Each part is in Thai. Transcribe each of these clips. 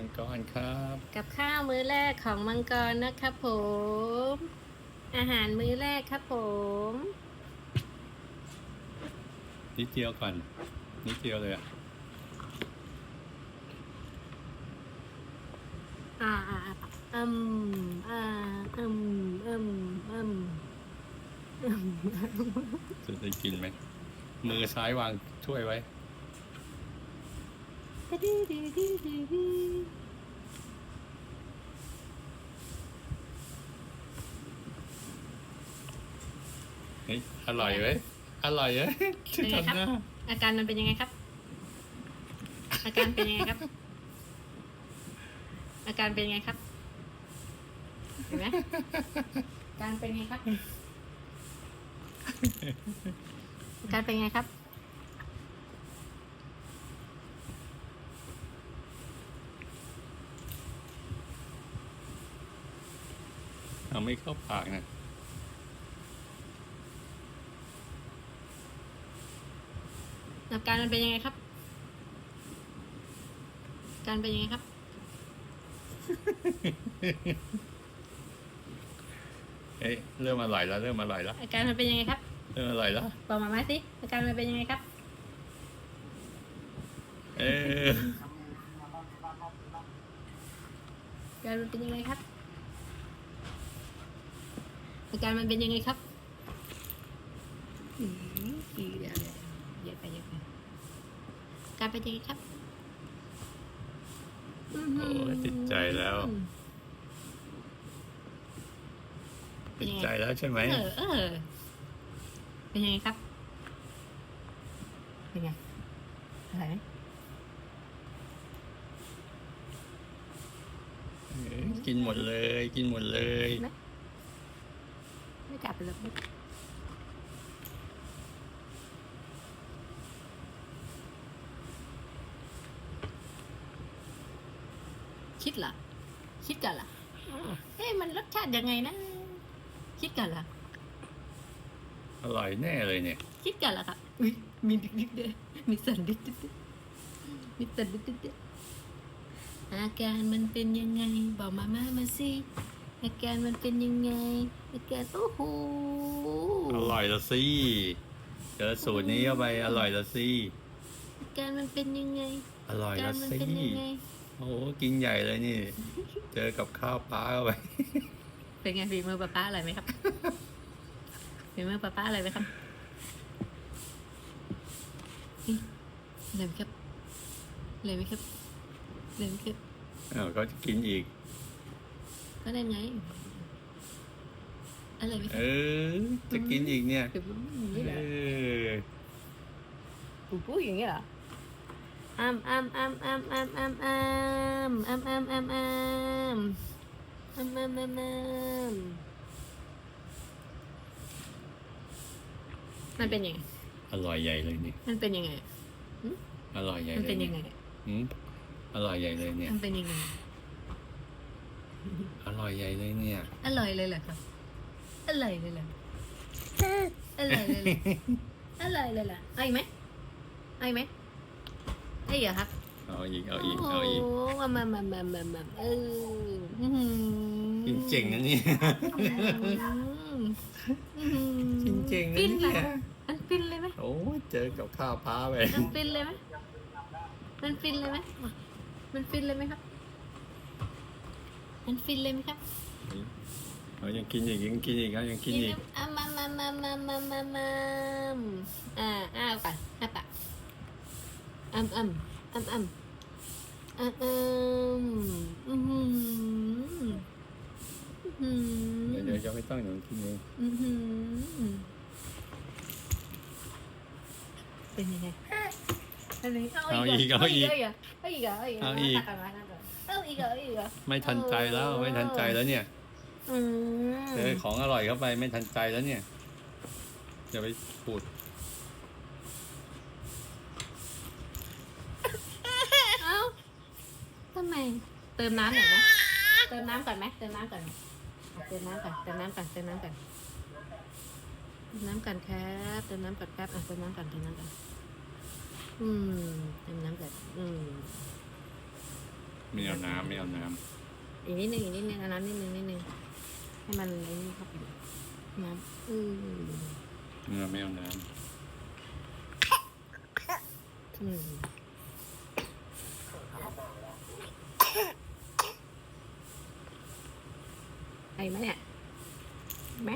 มังกรครับ กับข้าวมื้อแรกของมังกรนะครับผม อาหารมื้อแรกครับผม นิดเดียวก่อน นิดเดียวเลยอะอ่าอ่าอ่าอืมอ่าอืมอืมอืมอืมจะได้กินไหมมือซ้ายวางช่วยไว้ดีดีดีดีดี เฮ้ยอร่อยเว้ยอร่อยเว้ยเป็นไงครับ ทำหน้าอาการมันเป็นยังไงครับ อาการเป็นยังไงครับ อาการเป็นยังไงครับ เห็นไหมอาการเป็นไงครับ อาการเป็นไงครับ เอาไม่เข้าปากนะอาการมันเป็นยังไงครับอาการเป็นยังไงครับ เอ้ยเริ่มอร่อยแล้วเริ่มอร่อยแล้วอาการมันเป็นยังไงครับเริ่มอร่อยแล้วบอกมาไหมสิอาการมันเป็นยังไงครับ เอออาการมันเป็นยังไงครับ อาการมันเป็นยังไงครับอืมอีกเดี๋ยวเดี๋ยวเยอะไปเยอะไปอาการเป็นยังไงครับอื้อหืโอ้ยติดใจแล้วเป็นติดยังไงใจแล้วใช่ไหม เออเออ เป็นยังไงครับ เป็นไงอะไรไหมเอ้ยกินหมดเลย กินหมดเลยไม่ กลับไปเลยไม่คิดเหรอคิดกันเหรอเฮ้ยมันรสชาติยังไงนะ คิดกันเหรออร่อยแน่เลยเนี่ย คิดกันเหรอครับอุ้ยมีดิกดิกด้วยมีสั่นดิกดิกด้วยมีสั่นดิกดิกด้วยอาการมันเป็นยังไง บอกมาม่ามาสิ อาการมันเป็นยังไงอาการโอ้โหอร่อยละสิเจอสูตรนี้เข้าไปอร่อยละสิอาการมันเป็นยังไงอร่อยอาการละมันสิเป็นยังไง โอ้โหกินใหญ่เลยนี่ เจอกับข้าวปลาเข้าไป เป็นไงฝีมือป้าป้าอร่อยไหมครับ ฝีมือป้าป้าอร่อยไหมครับนี่อร่อยไหมครับอร่อยไหมครับอร่อยไหมครับ อ้าวเขาจะกินอีก ก็ได้ไงอร่อยไหมคเอรับอจะกินอีกเนี่ยเดี๋ยวอย่างนี้เหรเอออปูปูอย่างนี้เหรออ้ามอ้ามอ้ามอ้ามอ้ามอ้ามอ้ามอ้ามอ้ามอ้ามอ้ามอ้ามอ้ามอ้ามอ้ามมันเป็นยังไง อร่อยใหญ่เลยนี่ มันเป็นยังไงอร่อยใหญ่มันเลยเป็นยังไงหืมอร่อยใหญ่เลยเนี่ย มันเป็นยังไงอ ร่อยใหญ่เลยเนี่ย อร่อยเลยเหรอครับอร่อยเลยเหรออร่อยเลยเหรออร่อยเลยเหรอเอาอีกไหมเอาอีกไหมเอาอีกเหรอครับเอาอีกเอาอีกเอาอีกโมามามามามามาเอออื้อหือกินเก่งนะเนี่ยอื้อหือกินเก่งนะฟินไหมเนี่ยมันฟินเลยไหมโอ้ยเจอกับข้าวปลาไป มันฟินเลยไหมมันฟินเลยไหมมันฟินเลยไหมครับ มันฟินเลยไหมครับเอายังกินอีกยังกินอีกเอายังกินอีกอะมามามามามามามาอ่าอ้าวก่อนอ้าปากอ้ำอ้ำอ้ำอ้ำอ้ำอ้ำอือหืออื้อหือเดี๋ยวเดี๋ยวจะไม่ต้องหนูกินเองอือหือเป็นยังไงเป็นยังไงเอาอีกเอาอีกเอาอีกเอาอีกเอาอีกเอาอีก ตักมาตักมาเอาอีกเอาอีกเอาไม่ทันใจแล้วไม่ทันใจแล้วเนี่ยอืมเจอของอร่อยเข้าไปไม่ทันใจแล้วเนี่ยอย่าไปพูดเอ้าทำไม เติมน้ำหน่อยไหมเติมน้ำก่อนไหมเติมน้ำก่อนไหมอะเติมน้ำก่อนเติมน้ำก่อนเติมน้ำก่อนเติมน้ำก่อนครับเติมน้ำก่อนครับอะเติมน้ำก่อนเติมน้ำก่อนอืมเติมน้ำก่อนอืม ไม่เอาน้ำไม่เอาน้อีกนิดนึงอีกนิดนึงเอาน้ำนิดนึงนิดนึงให้มันไอ้นี่เข้าไปน้ำอือำเนื้อไม่เอาน้อืมไอ้ไหมเนี่ยเห็นไหม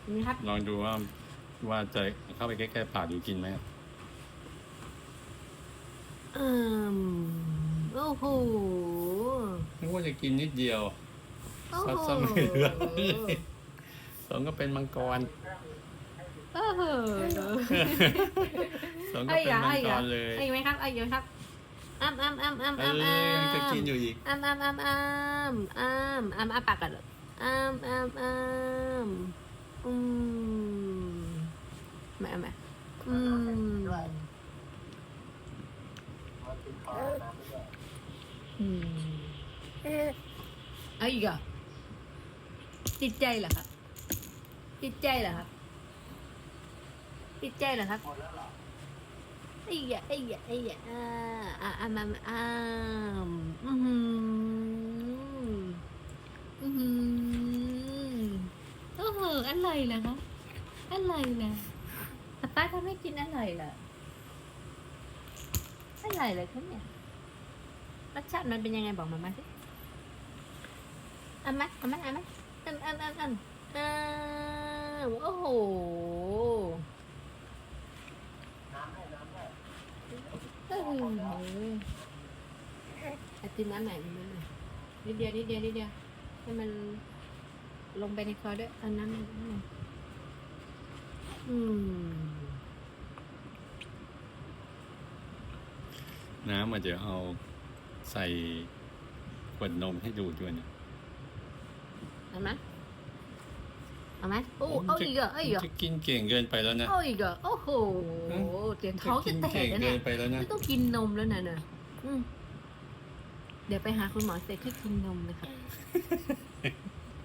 เห็นไหมครับำลองดูว่าว่าจะเข้าไปใกล้ๆปากดูกินไหมอืม โอ้โหนึกว่าจะกินนิดเดียวโอ้ซัดโหซ้ำไม่เหลือสองก็เป็นมังกรโอ้โหสองก็ไอ้เป็นยามังไอ้กยารเลยไอ้ไหมครับไอ้ไหมครับอ้ำอ้ำอ้ำอ้ำเออ้ำออ้ำยังจะกินอยู่อีกอ้ำอ้ำอ้ำอ้ำอ้ำอ้ำอ้ำปากกันเลยอ้ำอ้ำอ้ำอืมมาเอามาอืม อืมเอาอีกเหรอะติดใจเหรอครับ ติดใจเหรอครับ ติดใจเหรอครับ ไอ้ยะไอ้ยะไอ้ยะอ่าอ่าอ่ามาอ่าอือหืออือหือโอ้โหอะไรล่ะคะอะไรล่ะป๊าป้าทำให้กินอะไร ล่ะอะไรล่ะคะเนี่ยรสชาติมันเป็นยังไงบอกมามาสิเอาไหมเอาไหมเอาไหมอันอันอันอันอ้าโอ้โหเอออติมน้ำไหนนิดหน่อยนิดเดียวนิดเดียวนิดเดียวให้มันลงไปในคอด้วยเอาน้ำหน่อย น้ำหน่อยอืมน้ำมันจะเอาใส่ขวดนมให้ดูด้วยนะเอาไหมเอาไหมโอ้เอาอีกเหรอะเอาอีกเหรมันอะจะกินเก่งเกินไปแล้วนะเอาอีกเหรอะโอ้โหเดี๋ยวท้องกิจะนแตเก่กงแล้วเกิเนี่ยนไปแล้วนะไม่ต้องกินนมแล้วนะเนี่ยอืมเดี๋ยวไปหาคุณหมอเสร็จที่กินนมเลยค่ะ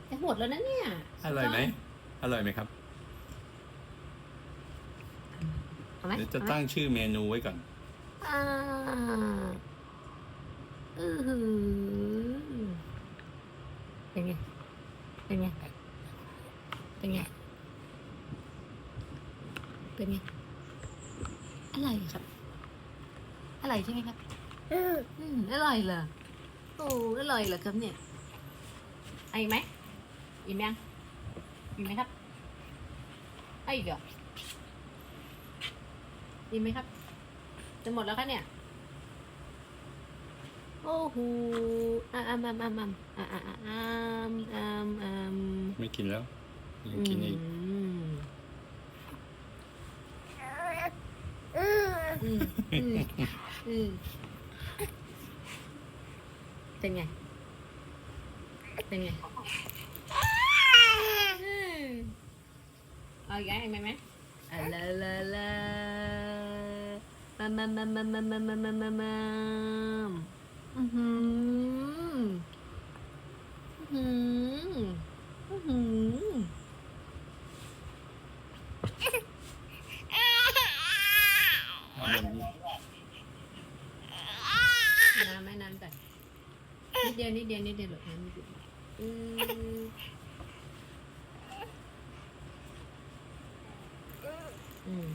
จะหมดแล้วนะเนี่ย อร่อยไหมอร่อยไหมครับเอาไหมเดี๋ยวจะเอาไหมตั้งชื่อเมนูไว้ก่อน อ่าอือหือเป็นไง เป็นไง เป็นไง เป็นไง อะไรครับ อะไรใช่ไหมครับ อืมอร่อยเหรอ โอ้ อร่อยเหรอครับเนี่ยไอาอีกไหมอิ่มยังอิ่มไหมครับไอาอีกเหรออิ่มไหมครับ จะหมดแล้วคะเนี่ย โอ้โหอะอะอะอะอะอะอะอะอะอะอะไม่กินแล้วยังกินอีกมอืมอืมอืมเป็นไง เป็นไงอืมเอาอีกไหมไหมไหมอะลาลาลา มามามามามามามามามามาอือหืออือหืออือหืออาแบบนี้น้ำไม่น้ำแต่นิดเดียวนิดเดียวนิดเดียวหรอกน้ำนิดเดียวอืมอืม